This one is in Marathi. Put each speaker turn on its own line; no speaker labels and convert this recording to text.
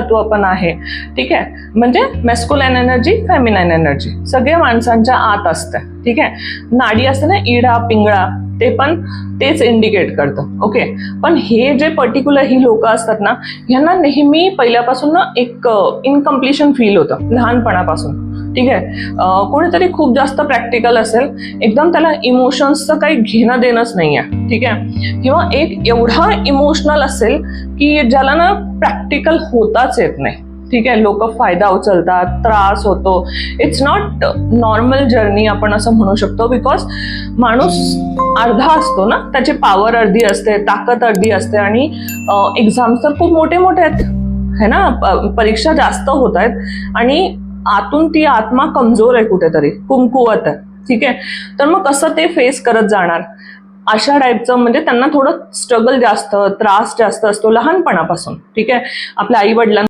तत्व पण आहे. ठीक आहे? म्हणजे मेस्कुलाइन एनर्जी फेमिनाइन एनर्जी सगळे माणसांच्या आत असते. ठीक आहे? नाडी असते ना इडा पिंगळा ते पण तेच इंडिकेट करतं. ओके पण हे जे पर्टिक्युलर ही लोक असतात ना ह्यांना नेहमी पहिल्यापासून ना एक इनकम्प्लिशन फील होतं. लहानपणापासून. ठीक आहे? कोणीतरी खूप जास्त प्रॅक्टिकल असेल एकदम त्याला इमोशन्सचं काही घेणं देणंच नाही आहे ठीक आहे? किंवा एक एवढा इमोशनल असेल की ज्याला ना प्रॅक्टिकल होताच येत नाही ठीक आहे? लोक फायदा उचलतात त्रास होतो. इट्स नॉट नॉर्मल जर्नी आपण असं म्हणू शकतो बिकॉज माणूस अर्धा असतो ना त्याची पॉवर अर्धी असते ताकद अर्धी असते आणि एक्झाम्स तर खूप मोठे मोठे आहेत है ना? परीक्षा जास्त होत आहेत आणि आतून ती आत्मा कमजोर आहे कुठेतरी कुमकुवत आहे. ठीक आहे? तर मग कसं ते फेस करत जाणार? अशा टाईपचं म्हणजे त्यांना थोडं स्ट्रगल जास्त त्रास जास्त असतो लहानपणापासून. ठीक आहे? आपल्या आई वडिलांना